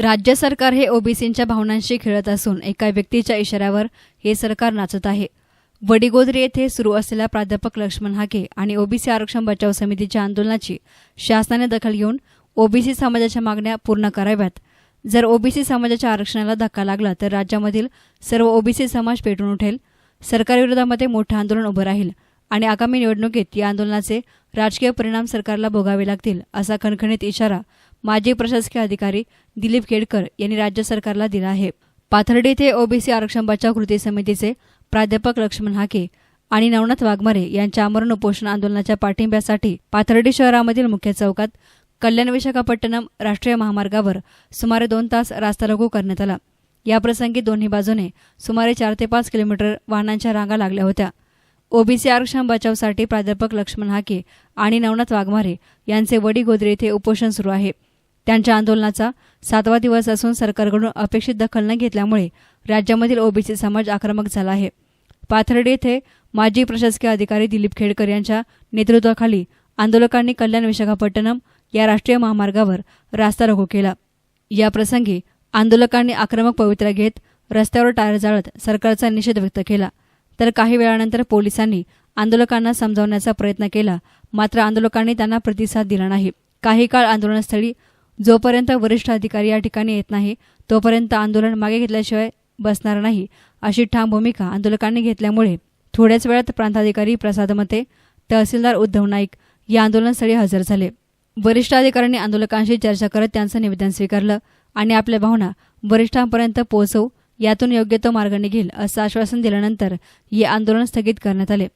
राज्य सरकार हे ओबीसींच्या भावनांशी खेळत असून एका व्यक्तीच्या इशाऱ्यावर हे सरकार नाचत आहे. वडिगोद्री येथे सुरू असलेल्या प्राध्यापक लक्ष्मण हाके आणि ओबीसी आरक्षण बचाव समितीच्या आंदोलनाची शासनाने दखल घेऊन ओबीसी समाजाच्या मागण्या पूर्ण कराव्यात. जर ओबीसी समाजाच्या आरक्षणाला धक्का लागला तर राज्यामधील सर्व ओबीसी समाज पेटून उठेल. सरकारविरोधामध्ये मोठं आंदोलन उभं राहील आणि आगामी निवडणुकीत या आंदोलनाचे राजकीय परिणाम सरकारला भोगावे लागतील असा खणखणीत इशारा माजी प्रशासकीय अधिकारी दिलीप केडकर यांनी राज्य सरकारला दिला आहे. पाथर्डी येथे ओबीसी आरक्षण बचाव कृती समितीचे प्राध्यापक लक्ष्मण हाके आणि नवनाथ वाघमारे यांच्या आमरण उपोषण आंदोलनाच्या पाठिंब्यासाठी पाथर्डी शहरामधील मुख्य चौकात कल्याण विशाखापट्टणम राष्ट्रीय महामार्गावर सुमारे दोन तास रास्ता रोको करण्यात आला. याप्रसंगी दोन्ही बाजूने सुमारे चार ते पाच किलोमीटर वाहनांच्या रांगा लागल्या होत्या. ओबीसी आरक्षण बचावसाठी प्राध्यापक लक्ष्मण हाके आणि नवनाथ वाघमारे यांचे वडी गोदरे येथे उपोषण सुरू आहे. त्यांच्या आंदोलनाचा सातवा दिवस असून सरकारकडून अपेक्षित दखल न घेतल्यामुळे राज्यामधील ओबीसी समाज आक्रमक झाला आहे. पाथर्डी येथे माजी प्रशासकीय अधिकारी दिलीप खेडकर यांच्या नेतृत्वाखाली आंदोलकांनी कल्याण विशाखापट्टणम या राष्ट्रीय महामार्गावर रास्ता रोको केला. या प्रसंगी आंदोलकांनी आक्रमक पवित्रा घेत रस्त्यावर टायर जाळत सरकारचा निषेध व्यक्त केला. तर काही वेळानंतर पोलिसांनी आंदोलकांना समजावण्याचा प्रयत्न केला मात्र आंदोलकांनी त्यांना प्रतिसाद दिला नाही. काही काळ आंदोलनस्थळी जोपर्यंत वरिष्ठ अधिकारी या ठिकाणी येत नाही तोपर्यंत आंदोलन मागे घेतल्याशिवाय बसणार नाही अशी ठाम भूमिका आंदोलकांनी घेतल्यामुळे थोड्याच वेळात प्रांताधिकारी प्रसाद मते तहसीलदार उद्धव नाईक या आंदोलनस्थळी हजर झाले. वरिष्ठ अधिकाऱ्यांनी आंदोलकांशी चर्चा करत त्यांचं निवेदन स्वीकारलं आणि आपल्या भावना वरिष्ठांपर्यंत पोहोचवू यातून योग्य तो मार्ग निघेल असं आश्वासन दिल्यानंतर हे आंदोलन स्थगित करण्यात आले.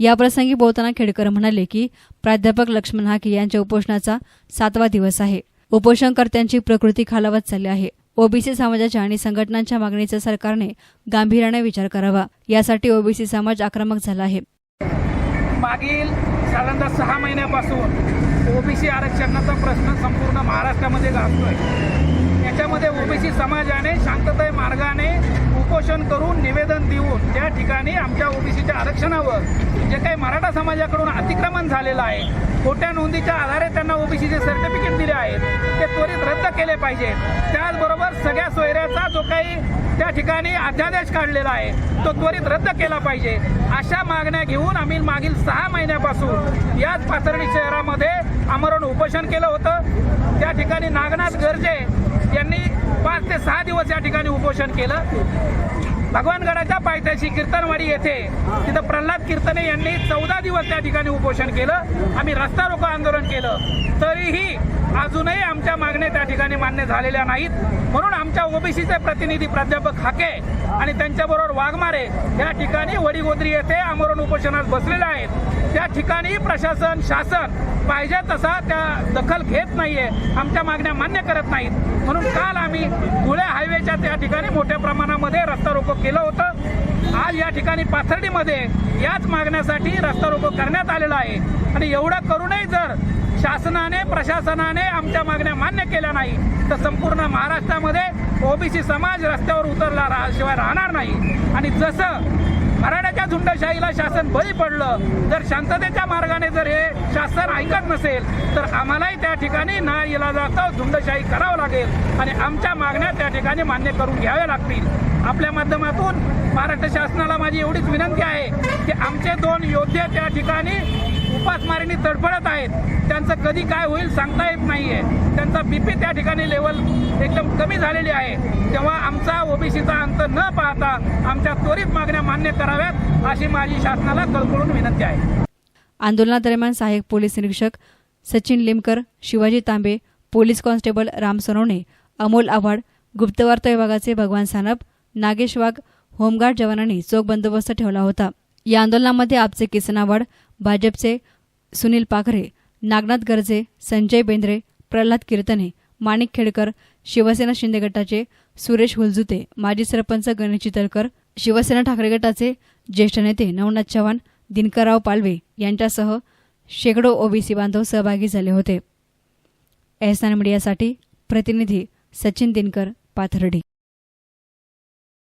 याप्रसंगी बोलताना खेडकर म्हणाले की प्राध्यापक लक्ष्मण हाके यांच्या उपोषणाचा सातवा दिवस आहे. उपोषणकर्त्यांची प्रकृती खालावत चालली आहे. ओबीसी समाजाच्या आणि संघटनांच्या मागणीचा सरकारने गांभीर्याने विचार करावा. यासाठी ओबीसी समाज आक्रमक झाला आहे. मागील साधारणतः सहा महिन्यापासून ओबीसी आरक्षणाचा प्रश्न संपूर्ण महाराष्ट्रामध्ये गाजतोय. याच्यामध्ये ओबीसी समाजाने शांतताय मार्गाने उपोषण करून निवेदन देऊन त्या ठिकाणी आमच्या ओबीसीच्या आरक्षणावर जे काही मराठा समाजाकडून अतिक्रमण झालेलं आहे खोट्या नोंदीच्या आधारे त्यांना ओबीसीचे सर्टिफिकेट दिले आहेत. ते त्वरित रद्द केले पाहिजे. त्याचबरोबर सगळ्या सोयऱ्याचा जो काही त्या ठिकाणी अध्यादेश काढलेला आहे तो त्वरित रद्द केला पाहिजे. अशा मागण्या घेऊन आम्ही मागील सहा महिन्यापासून याच पाथर्डी शहरामध्ये आमरण उपोषण केलं होतं. त्या ठिकाणी नागनाथ गर्जे यांनी पाच ते सहा दिवस या ठिकाणी उपोषण केलं. भगवानगडाच्या पायथ्याशी कीर्तनवाडी येथे तिथं प्रल्हाद कीर्तने यांनी चौदा दिवस त्या ठिकाणी उपोषण केलं. आम्ही रस्ता रोको आंदोलन केलं. तरीही अजूनही आमच्या मागण्या त्या ठिकाणी मान्य झालेल्या नाहीत. म्हणून आमच्या ओबीसीचे प्रतिनिधी प्राध्यापक हाके आणि त्यांच्याबरोबर वाघमारे या ठिकाणी वडीगोद्री येथे आमरण उपोषणात बसलेले आहेत. त्या ठिकाणी प्रशासन शासन पाहिजे तसा त्या दखल घेत नाहीये आमच्या मागण्या मान्य करत नाहीत. म्हणून काल आम्ही धुळे हायवेच्या त्या ठिकाणी मोठ्या प्रमाणामध्ये रस्ता रोको केलं होतं. आज या ठिकाणी पाथर्डीमध्ये याच मागण्यासाठी रस्ता रोको करण्यात आलेला आहे. आणि एवढं करूनही जर शासनाने प्रशासनाने आमच्या मागण्या मान्य केल्या नाही तर संपूर्ण महाराष्ट्रामध्ये ओबीसी समाज रस्त्यावर उतरला रा शिवाय राहणार नाही. आणि जसं मराठ्याच्या झुंडशाहीला शासन बळी पडलं जर शांततेच्या मार्गाने जर हे शासन ऐकत नसेल तर आम्हालाही त्या ठिकाणी ना इलाजाचं झुंडशाही करावं लागेल. आणि आमच्या मागण्या त्या ठिकाणी मान्य करून घ्याव्या लागतील. आपल्या माध्यमातून महाराष्ट्र शासनाला माझी एवढीच विनंती आहे की आमचे दोन योद्धे त्या ठिकाणी उपासमारीने तडफडत आहेत. त्यांचं कधी काय होईल सांगता येत नाहीये. त्यांचा बीपी त्या ठिकाणी लेवल एकदम कमी झालेली आहे. तेव्हा आमचा ओबीसीचा अंत न पाहता आमच्या त्वरित मागण्या मान्य कराव्यात अशी माझी शासनाला कळकळून विनंती आहे. आंदोलनादरम्यान सहाय्यक पोलीस निरीक्षक सचिन लिमकर शिवाजी तांबे पोलीस कॉन्स्टेबल राम सोनवणे अमोल आव्हाड गुप्तवार्ता विभागाचे भगवान सानप नागेश वाघ होमगार्ड जवानांनी चोख बंदोबस्त ठेवला होता. या आंदोलनामध्ये आपचे किसन आव्हाड भाजपचे सुनील पाखरे नागनाथ गर्जे संजय बेंद्रे प्रल्हाद कीर्तने माणिक खेडकर शिवसेना शिंदे गटाचे सुरेश हुलजुते माजी सरपंच गणेश चितळकर शिवसेना ठाकरे गटाचे ज्येष्ठ नेते नवनाथ चव्हाण दिनकरराव पालवे यांच्यासह शेकडो ओबीसी बांधव सहभागी झाले होते. एहसान मीडियासाठी प्रतिनिधी सचिन दिनकर पाथर्डी.